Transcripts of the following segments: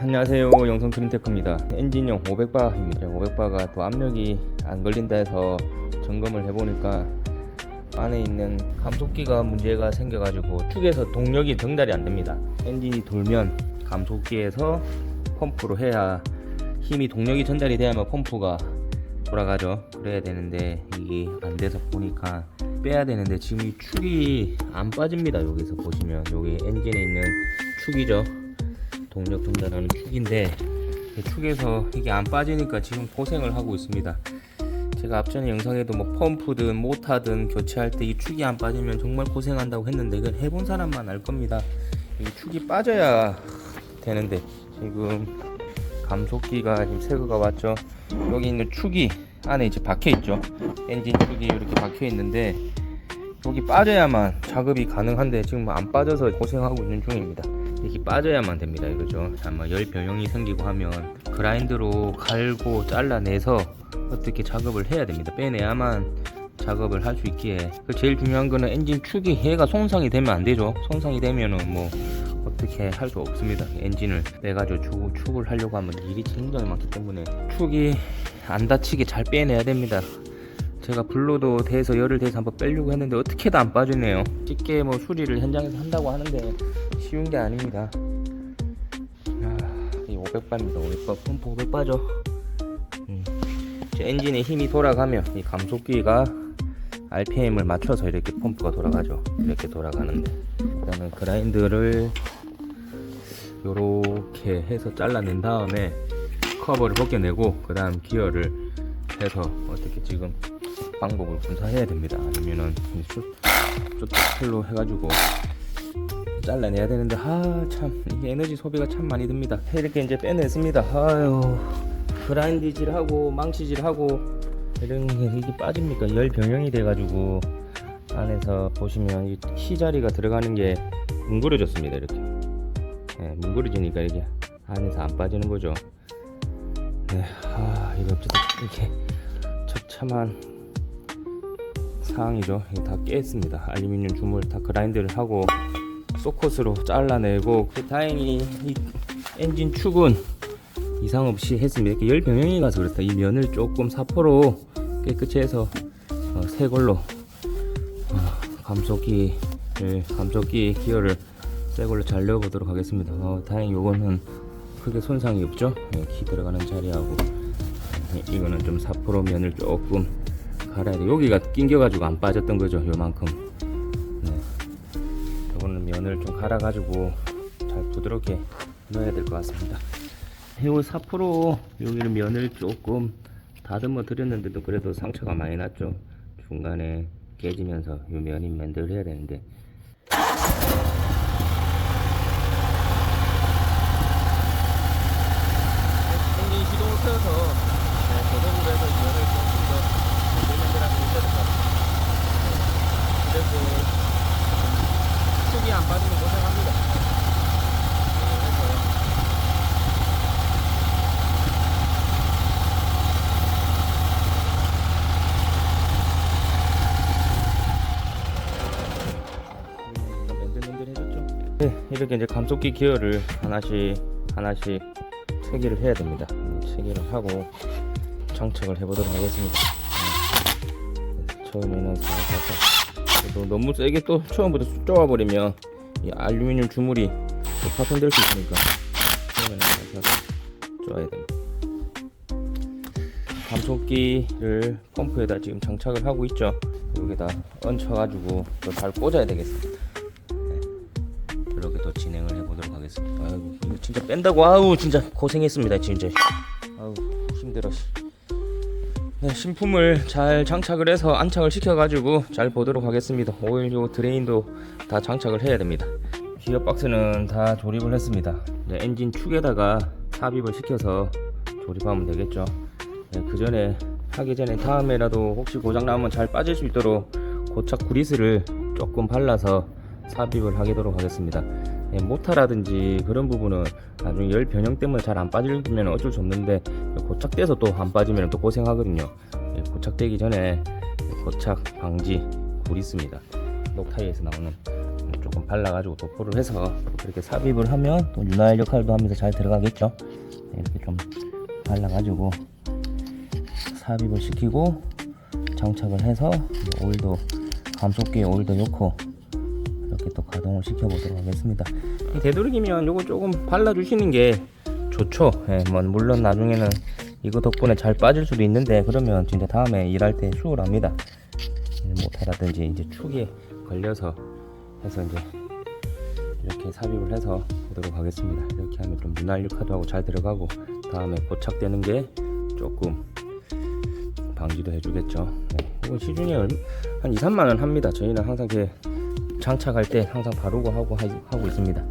안녕하세요. 영성 트림테크입니다. 엔진용 500바입니다. 500바가 또 압력이 안 걸린다 해서 점검을 해보니까 안에 있는 감속기가 문제가 생겨가지고 축에서 동력이 전달이 안 됩니다. 엔진이 돌면 감속기에서 펌프로 해야 힘이 동력이 전달이 돼야만 펌프가 돌아가죠. 그래야 되는데 이게 안 돼서 보니까 빼야 되는데 지금 이 축이 안 빠집니다. 여기서 보시면 여기 엔진에 있는 축이죠 동력 전달하는 축인데 이 축에서 이게 안 빠지니까 지금 고생을 하고 있습니다. 제가 앞전에 영상에도 뭐 펌프든 모타든 교체할 때 이 축이 안 빠지면 정말 고생한다고 했는데 이건 해본 사람만 알 겁니다. 이 축이 빠져야 되는데 지금 감속기가 지금 새거가 왔죠. 여기 있는 축이 안에 이제 박혀 있죠. 엔진 축이 이렇게 박혀 있는데 여기 빠져야만 작업이 가능한데 지금 안 빠져서 고생하고 있는 중입니다. 이렇게 빠져야만 됩니다. 이거죠? 아마 열 변형이 생기고 하면 그라인드로 갈고 잘라내서 어떻게 작업을 해야 됩니다. 빼내야만 작업을 할 수 있기에. 그 제일 중요한 거는 엔진 축이 얘가 손상이 되면 안 되죠. 손상이 되면은 뭐 어떻게 할 수 없습니다. 엔진을 빼가지고 축, 축을 하려고 하면 일이 굉장히 많기 때문에 축이 안 다치게 잘 빼내야 됩니다. 제가 블로도 대서 열을 대서 한번 빼려고 했는데 어떻게도 안 빠지네요. 쉽게 뭐 수리를 현장에서 한다고 하는데 쉬운 게 아닙니다. 아, 이 500바입니다. 500바 펌프 500바죠. 음. 이제 엔진의 힘이 돌아가면 이 감속기가 RPM을 맞춰서 이렇게 펌프가 돌아가죠. 이렇게 돌아가는데 그다음에 그라인드를 요렇게 해서 잘라낸 다음에 커버를 벗겨내고 그 다음 기어를 해서 어떻게 지금 방법을 분사해야 됩니다. 아니면은 쫓tel로 해가지고 잘라내야 되는데 아참 에너지 소비가 참 많이 듭니다. 이렇게 이제 빼냈습니다. 아유 그라인드질하고 망치질하고 이런 게 이게 빠집니까? 열 변형이 돼가지고 안에서 보시면 이키 자리가 들어가는 게 뭉그러졌습니다 이렇게. 네, 뭉그러지니까 이게 안에서 안 빠지는 거죠. 네, 아 이거 어쨌든 이렇게 처참한 상황이죠. 다 깼습니다. 알루미늄 주물 다 그라인드를 하고 소컷으로 잘라내고 그 다행히 이 엔진 축은 이상 없이 했습니다. 이렇게 열 병영이 가서 그렇다. 이 면을 조금 사포로 깨끗이 해서 어, 새 걸로 어, 감속기 감속기 기어를 새 걸로 잘 넣어보도록 하겠습니다. 어, 다행히 요거는 크게 손상이 없죠. 네, 키 들어가는 자리하고 네, 이거는 좀 사포로 면을 조금 갈아야 돼. 여기가 낑겨가지고 안 빠졌던 거죠. 요만큼. 면을 좀 갈아가지고 잘 부드럽게 넣어야 될 것 같습니다. 요 사포로 여기는 면을 조금 다듬어 드렸는데도 그래도 상처가 많이 났죠. 중간에 깨지면서 요 면이 맨들 해야 되는데 엔진 시동을 켜서 고정으로 해서 면을 조금 더 맨들맨들하게 해야 될 것 같아요. 그래서 축이 안 빠지면 고생합니다. 그래서 이렇게 이제 감속기 기어를 하나씩 하나씩 체계를 해야 됩니다. 음, 체계를 하고 장착을 해보도록 하겠습니다. 네, 처음에는 또 너무 세게 또 처음부터 쑥 쪼아버리면 이 알루미늄 주물이 또 파손될 수 있으니까 처음에는 살짝 쪼아야 됩니다. 감속기를 펌프에다 지금 장착을 하고 있죠. 여기다 얹혀가지고 또 잘 꽂아야 되겠습니다. 진짜 뺀다고 아우 진짜 고생했습니다 진짜. 아우 힘들어. 네, 신품을 잘 장착을 해서 안착을 시켜가지고 잘 보도록 하겠습니다. 오일 요 드레인도 다 장착을 해야 됩니다. 기어 박스는 다 조립을 했습니다. 네, 엔진 축에다가 삽입을 시켜서 조립하면 되겠죠. 네, 그 전에 하기 전에 다음에라도 혹시 고장 나면 잘 빠질 수 있도록 고착 구리스를 조금 발라서 삽입을 하도록 하겠습니다. 네, 모타라든지 그런 부분은 나중에 열 변형 때문에 잘 안 빠지면 어쩔 수 없는데 고착돼서 또 안 빠지면 또 고생하거든요. 네, 고착되기 전에 고착 방지 구리스입니다. 녹타이에서 나오는 조금 발라가지고 도포를 해서 이렇게 삽입을 하면 또 윤활 역할도 하면서 잘 들어가겠죠. 네, 이렇게 좀 발라가지고 삽입을 시키고 장착을 해서 오일도 감속기에 오일도 넣고 가동을 시켜보도록 하겠습니다. 이 되도록이면 요거 조금 발라주시는 게 좋죠. 예, 뭐 물론 나중에는 이거 덕분에 잘 빠질 수도 있는데 그러면 진짜 다음에 일할 때 수월합니다. 일 못하라든지 이제 축에 걸려서 해서 이제 이렇게 삽입을 해서 보도록 하겠습니다. 이렇게 하면 좀 윤활 육화도 하고 잘 들어가고 다음에 고착되는 게 조금 방지도 해주겠죠. 네, 이거 시중에 얼- 한 2, 3만 원 합니다. 저희는 항상 이렇게 장착할 때 항상 바르고 하고 하- 하고 있습니다.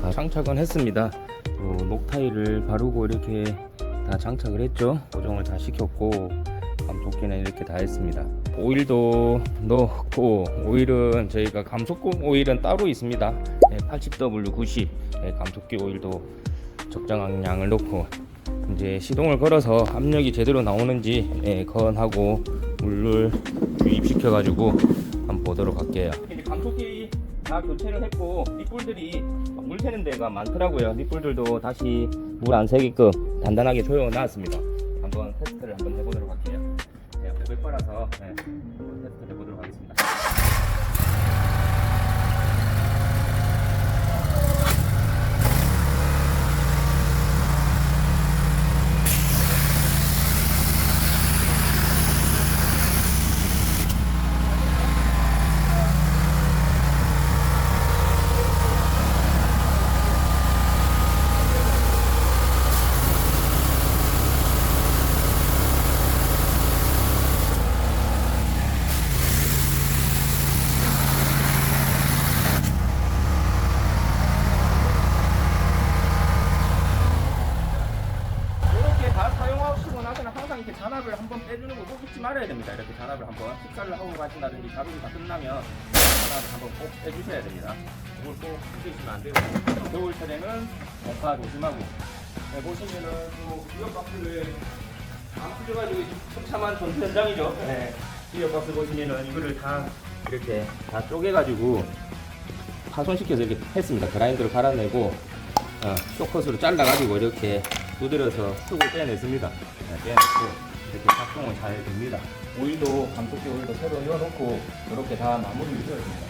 다 장착은 했습니다. 요 녹타일을 바르고 이렇게 다 장착을 했죠. 고정을 다 시켰고 감속기는 이렇게 다 했습니다. 오일도 넣고 오일은 저희가 감속구 오일은 따로 있습니다. 80W90 감속기 오일도 적정한 양을 넣고 이제 시동을 걸어서 압력이 제대로 나오는지 예, 건하고 물을 주입시켜 가지고 보도록 할게요. 감속기 다 교체를 했고 밑불들이 물 새는 데가 많더라고요. 밑불들도 다시 물 안 새게끔 단단하게 조여 놨습니다. 한번 테스트를 한번 해보도록 할게요. 네, 500바라서 네, 한번 테스트를 해보도록 하겠습니다. 이렇게 다 사용하시고 나서는 이렇게 잔압을 한번 빼주는 거꼭 잊지 말아야 됩니다. 이렇게 잔압을 한번 식사를 하고 가신다든지 작업이 다 끝나면 잔압을 한번 꼭 빼주셔야 됩니다. 이걸 꼭 잊으시면 안 되고 겨울철에는 공파 조심하고 네, 보시면은 또 기어 박스를 안 풀려가지고 처참한 전투 현장이죠. 네. 기어 박스 보시면은 이거를 다 이렇게 다 쪼개가지고 파손시켜서 이렇게 했습니다. 그라인더로 갈아내고 어, 쇼컷으로 잘라가지고 이렇게 두드려서 쑥을 빼냈습니다. 네, 빼냈고 이렇게 작동은 잘 됩니다. 오일도 감속기 오일도 새로 넣어놓고 이렇게 다 마무리를 지었습니다.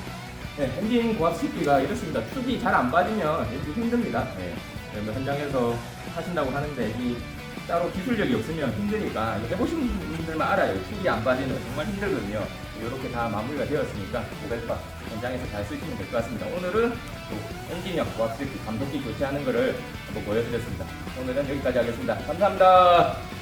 네, 엔진 고압시키가 이렇습니다. 축이 잘 안 빠지면 엔진 힘듭니다. 네, 그러면 현장에서 하신다고 하는데 이 따로 기술력이 없으면 힘드니까 해보신 분들만 알아요. 축이 안 빠지는 거 정말 힘들거든요. 이렇게 다 마무리가 되었으니까 500바 현장에서 잘 쓰시면 될 것 같습니다. 오늘은 또 엔진형 고압시키 감속기 교체하는 거를 한번 보여드렸습니다. 오늘은 여기까지 하겠습니다. 감사합니다.